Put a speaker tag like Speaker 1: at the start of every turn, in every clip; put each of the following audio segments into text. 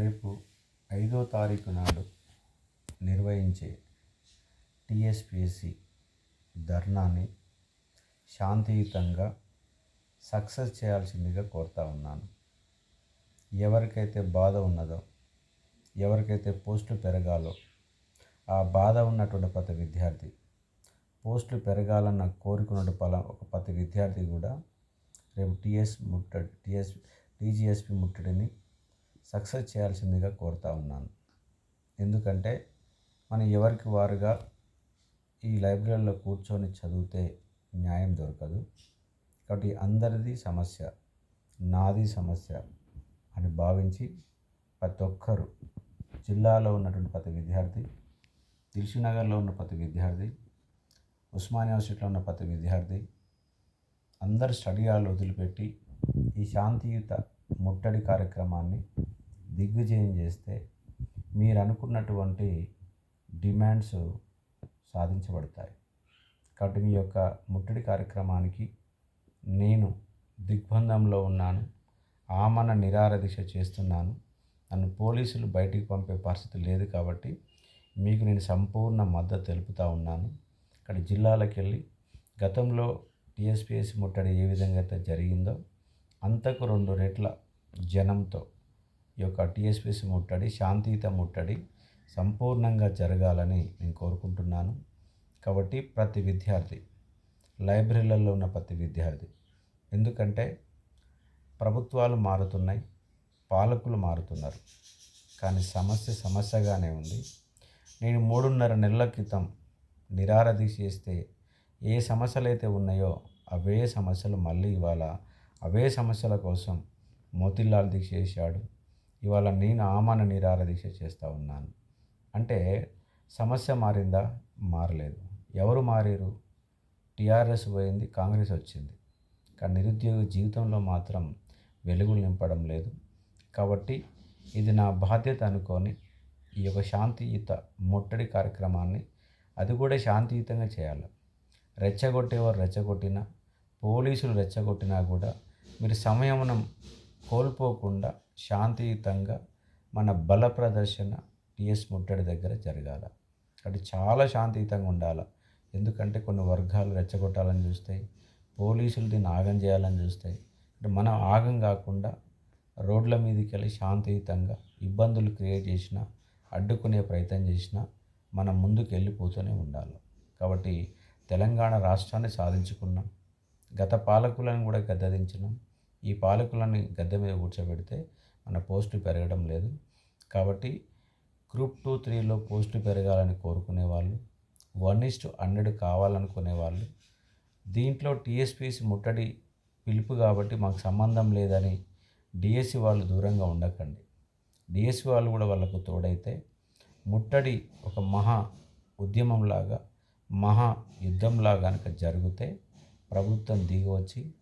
Speaker 1: రేపు ఐదో తారీఖు నాడు నిర్వహించే టీఎస్పిఎస్సి ధర్నాని శాంతియుతంగా సక్సెస్ చేయాల్సిందిగా కోరుతా ఉన్నాను. ఎవరికైతే బాధ ఉన్నదో ఎవరికైతే పోస్టులు పెరగాలో ఆ బాధ ఉన్నటువంటి ప్రతి విద్యార్థి పోస్టులు పెరగాలన్న కోరుకున్న పల ఒక ప్రతి విద్యార్థి కూడా రేపు టీఎస్ ముట్టడి టీఎస్ టీజీఎస్పి ముట్టడిని సక్సెస్ చేయాల్సిందిగా కోరుతా ఉన్నాను. ఎందుకంటే మనం ఎవరికి వారుగా ఈ లైబ్రరీలో కూర్చొని చదివితే న్యాయం దొరకదు. కాబట్టి అందరిది సమస్య నాది సమస్య అని భావించి ప్రతి ఒక్కరు జిల్లాలో ఉన్నటువంటి ప్రతి విద్యార్థి దిల్షునగర్లో ఉన్న ప్రతి విద్యార్థి ఉస్మానియా యూనివర్సిటీలో ఉన్న ప్రతి విద్యార్థి అందరు స్టడీ హాల్ వదిలిపెట్టి ఈ శాంతియుత ముట్టడి కార్యక్రమాన్ని దిగ్విజయం చేస్తే మీరు అనుకున్నటువంటి డిమాండ్స్ సాధించబడతాయి. కాబట్టి మీ యొక్క ముట్టడి కార్యక్రమానికి నేను దిగ్బంధంలో ఉన్నాను. ఆమన నిరారదీక్ష చేస్తున్నాను. నన్ను పోలీసులు బయటికి పంపే పరిస్థితి లేదు కాబట్టి మీకు నేను సంపూర్ణ మద్దతు తెలుపుతూ ఉన్నాను. ఇక్కడ జిల్లాలకు వెళ్ళి గతంలో టీఎస్పీఎస్సీ ముట్టడి ఏ విధంగా అయితే జరిగిందో అంతకు రెండు రెట్ల జనంతో ఈ యొక్క టీఎస్పిసి ముట్టడి శాంతియుత ముట్టడి సంపూర్ణంగా జరగాలని నేను కోరుకుంటున్నాను. కాబట్టి ప్రతి విద్యార్థి లైబ్రరీలలో ఉన్న ప్రతి విద్యార్థి ఎందుకంటే ప్రభుత్వాలు మారుతున్నాయి పాలకులు మారుతున్నారు కానీ సమస్య సమస్యగానే ఉంది. నేను మూడున్నర నెలల క్రితం నిరారధి చేస్తే ఏ సమస్యలు అయితే ఉన్నాయో అవే సమస్యలు మళ్ళీ ఇవాళ అవే సమస్యల కోసం మోతిలాల్ దీక్ష చేశాడు. ఇవాళ నేను ఆమన నిరార చేస్తూ ఉన్నాను. అంటే సమస్య మారిందా? మారలేదు. ఎవరు మారారు టీఆర్ఎస్ పోయింది కాంగ్రెస్ వచ్చింది. కానీ నిరుద్యోగ జీవితంలో మాత్రం వెలుగులు నింపడం లేదు. కాబట్టి ఇది నా బాధ్యత అనుకొని ఈ యొక్క శాంతియుత ముట్టడి కార్యక్రమాన్ని అది కూడా శాంతియుతంగా చేయాలి. రెచ్చగొట్టేవారు రెచ్చగొట్టినా పోలీసులు రెచ్చగొట్టినా కూడా మీరు సమయమునం కోల్పోకుండా శాంతియుతంగా మన బల ప్రదర్శన టిఎస్ ముట్టడి దగ్గర జరగాల. అంటే చాలా శాంతియుతంగా ఉండాలి. ఎందుకంటే కొన్ని వర్గాలు రెచ్చగొట్టాలని చూస్తాయి పోలీసులు దీన్ని ఆగం చేయాలని చూస్తాయి అంటే మనం ఆగం కాకుండా రోడ్ల మీదకి వెళ్ళి శాంతియుతంగా ఇబ్బందులు క్రియేట్ చేసినా అడ్డుకునే ప్రయత్నం చేసినా మనం ముందుకు వెళ్ళిపోతూనే ఉండాలి. కాబట్టి తెలంగాణ రాష్ట్రాన్ని సాధించుకున్నాం. గత పాలకులను కూడా గద్దదించినాం. ఈ పాలకులని గద్దె మీద కూర్చోబెడితే మన పోస్టులు పెరగడం లేదు. కాబట్టి గ్రూప్ టూ త్రీలో పోస్టులు పెరగాలని కోరుకునే వాళ్ళు వన్ ఇస్ టు హండ్రెడ్ కావాలనుకునే వాళ్ళు దీంట్లో టీఎస్పీసీ ముట్టడి పిలుపు కాబట్టి మాకు సంబంధం లేదని డిఎస్సి వాళ్ళు దూరంగా ఉండకండి. డిఎస్సి వాళ్ళు కూడా వాళ్ళకు తోడైతే ముట్టడి ఒక మహా ఉద్యమంలాగా మహా యుద్ధంలా కనుక జరిగితే ప్రభుత్వం దిగి వచ్చి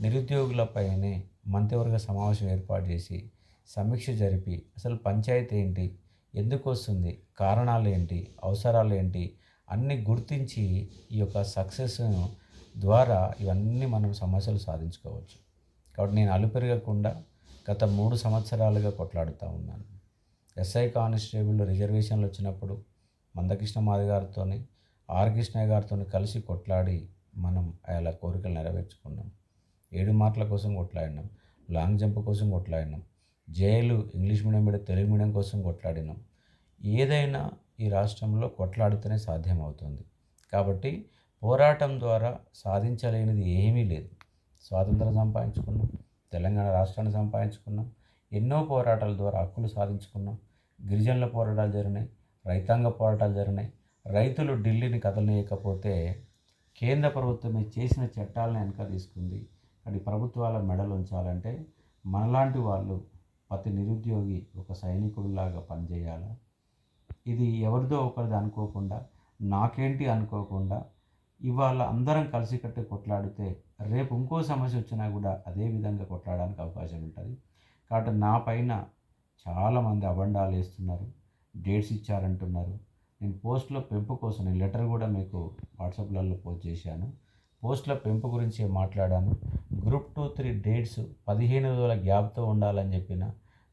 Speaker 1: నిరుద్యోగులపైనే మంత్రివర్గ సమావేశం ఏర్పాటు చేసి సమీక్ష జరిపి అసలు పంచాయతీ ఏంటి? ఎందుకు వస్తుంది? కారణాలు ఏంటి? అవసరాలు ఏంటి? అన్నీ గుర్తించి ఈ యొక్క సక్సెస్ ద్వారా ఇవన్నీ మనం సమస్యలు సాధించుకోవచ్చు. కాబట్టి నేను అలుపెరగకుండా గత మూడు సంవత్సరాలుగా కొట్లాడుతూ ఉన్నాను. ఎస్ఐ కానిస్టేబుల్ రిజర్వేషన్లు వచ్చినప్పుడు మందకృష్ణ మాది గారితో ఆర్ కృష్ణయ్య గారితో కలిసి కొట్లాడి మనం అలా కోరికలు నెరవేర్చుకున్నాం. ఏడు మార్కుల కోసం కొట్లాడినాం. లాంగ్ జంప్ కోసం కొట్లాడినాం. జైలు ఇంగ్లీష్ మీడియం మీద తెలుగు మీడియం కోసం కొట్లాడినాం. ఏదైనా ఈ రాష్ట్రంలో కొట్లాడితేనే సాధ్యమవుతుంది. కాబట్టి పోరాటం ద్వారా సాధించలేనిది ఏమీ లేదు. స్వాతంత్రం సంపాదించుకున్నాం తెలంగాణ రాష్ట్రాన్ని సంపాదించుకున్నాం ఎన్నో పోరాటాల ద్వారా హక్కులు సాధించుకున్నాం. గిరిజనుల పోరాటాలు జరిగినాయి రైతాంగ పోరాటాలు జరిగినాయి. రైతులు ఢిల్లీని కదలనీయకపోతే కేంద్ర ప్రభుత్వమే చేసిన చట్టాలను వెనక తీసుకుంది. కానీ ప్రభుత్వాల మెడలు ఉంచాలంటే మనలాంటి వాళ్ళు ప్రతి నిరుద్యోగి ఒక సైనికుడిలాగా పనిచేయాలి? ఇది ఎవరిదో ఒకరిది అనుకోకుండా నాకేంటి అనుకోకుండా ఇవాళ అందరం కలిసికట్టి కొట్లాడితే రేపు ఇంకో సమస్య వచ్చినా కూడా అదే విధంగా కొట్లాడడానికి అవకాశం ఉంటుంది. కాబట్టి నా పైన చాలామంది అబండాలు వేస్తున్నారు డేట్స్ ఇచ్చారంటున్నారు. నేను పోస్ట్లో పెంపు కోసం నేను లెటర్ కూడా మీకు వాట్సాప్లలో పోస్ట్ చేశాను. పోస్టుల పెంపు గురించి మాట్లాడాను. గ్రూప్ టూ త్రీ డేట్స్ పదిహేను రోజుల గ్యాప్తో ఉండాలని చెప్పిన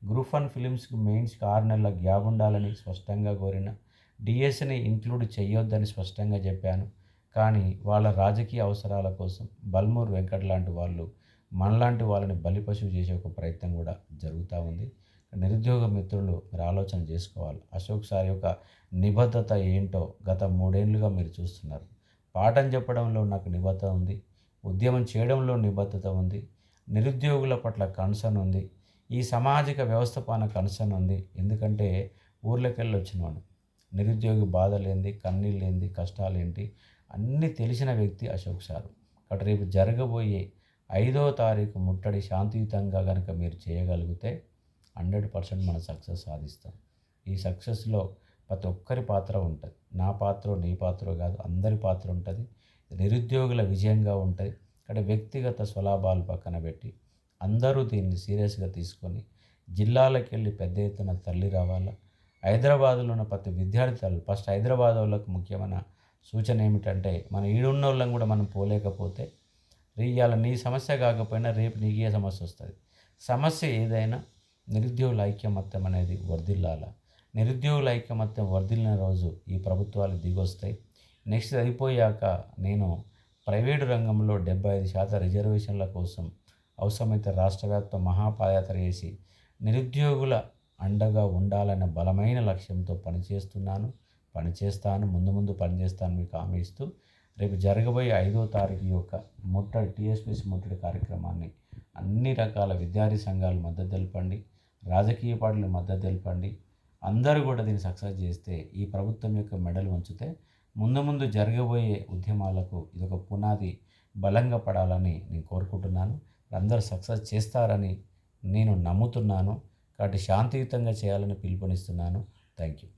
Speaker 1: గ్రూప్ వన్ ఫిలిమ్స్కి మెయిన్స్కి ఆరు నెలల గ్యాప్ ఉండాలని స్పష్టంగా కోరిన డిఎస్ని ఇంక్లూడ్ చేయొద్దని స్పష్టంగా చెప్పాను. కానీ వాళ్ళ రాజకీయ అవసరాల కోసం బల్మూర్ వెంకట్ లాంటి వాళ్ళు మనలాంటి వాళ్ళని బలిపశువు చేసే ఒక ప్రయత్నం కూడా జరుగుతూ ఉంది. నిరుద్యోగ మిత్రులు మీరు ఆలోచన చేసుకోవాలి. అశోక్ సార్ యొక్క నిబద్ధత ఏంటో గత మూడేళ్ళుగా మీరు చూస్తున్నారు. పాఠం చెప్పడంలో నాకు నిబద్ధత ఉంది. ఉద్యమం చేయడంలో నిబద్ధత ఉంది. నిరుద్యోగుల పట్ల కన్సర్న్ ఉంది. ఈ సామాజిక వ్యవస్థాపన కన్సర్న్ ఉంది. ఎందుకంటే ఊర్లోకెళ్ళి వచ్చినవాడు. నిరుద్యోగి బాధలేంది కన్నీళ్ళేంది కష్టాలేంటి అన్నీ తెలిసిన వ్యక్తి అశోక్ సారు. కాబట్టి రేపు జరగబోయే ఐదో తారీఖు ముట్టడి శాంతియుతంగా కనుక మీరు చేయగలిగితే హండ్రెడ్ పర్సెంట్ మన సక్సెస్ సాధిస్తాం. ఈ సక్సెస్లో ప్రతి ఒక్కరి పాత్ర ఉంటుంది. నా పాత్ర నీ పాత్ర కాదు అందరి పాత్ర ఉంటుంది. నిరుద్యోగుల విజయంగా ఉంటుంది. ఇక్కడ వ్యక్తిగత స్వలాభాలు పక్కన పెట్టి అందరూ దీన్ని సీరియస్గా తీసుకొని జిల్లాలకు వెళ్ళి పెద్ద ఎత్తున తల్లి రావాలా. హైదరాబాద్లో ఉన్న ప్రతి విద్యార్థి తల్లి ఫస్ట్ హైదరాబాద్ వాళ్ళకు ముఖ్యమైన సూచన ఏమిటంటే మన ఈడున్న వాళ్ళం కూడా మనం పోలేకపోతే ఇవాళ నీ సమస్య కాకపోయినా రేపు నీకే సమస్య వస్తుంది. సమస్య ఏదైనా నిరుద్యోగుల ఐక్యమత్యం అనేది వర్ధిల్లాల. నిరుద్యోగుల ఐకమత్యం వర్ధిల్లిన రోజు ఈ ప్రభుత్వాలు దిగొస్తాయి. నెక్స్ట్ అయిపోయాక నేను ప్రైవేటు రంగంలో డెబ్బై ఐదు శాతం రిజర్వేషన్ల కోసం అవసరమైతే రాష్ట్ర వ్యాప్త మహాపాదయాత్ర చేసి నిరుద్యోగుల అండగా ఉండాలన్న బలమైన లక్ష్యంతో పనిచేస్తున్నాను. పనిచేస్తాను ముందు ముందు పనిచేస్తాను మీకు హామీ ఇస్తూ రేపు జరగబోయే ఐదో తారీఖు యొక్క ముట్టడి టీఎస్పీసీ ముట్టడి కార్యక్రమాన్ని అన్ని రకాల విద్యార్థి సంఘాలు మద్దతు తెలపండి. రాజకీయ పార్టీలు మద్దతు తెలపండి. అందరూ కూడా దీన్ని సక్సెస్ చేస్తే ఈ ప్రభుత్వం యొక్క మెడలు ఉంచితే ముందు ముందు జరగబోయే ఉద్యమాలకు ఇదొక పునాది బలంగా పడాలని నేను కోరుకుంటున్నాను. అందరూ సక్సెస్ చేస్తారని నేను నమ్ముతున్నాను. కాబట్టి శాంతియుతంగా చేయాలని పిలుపునిస్తున్నాను. Thank you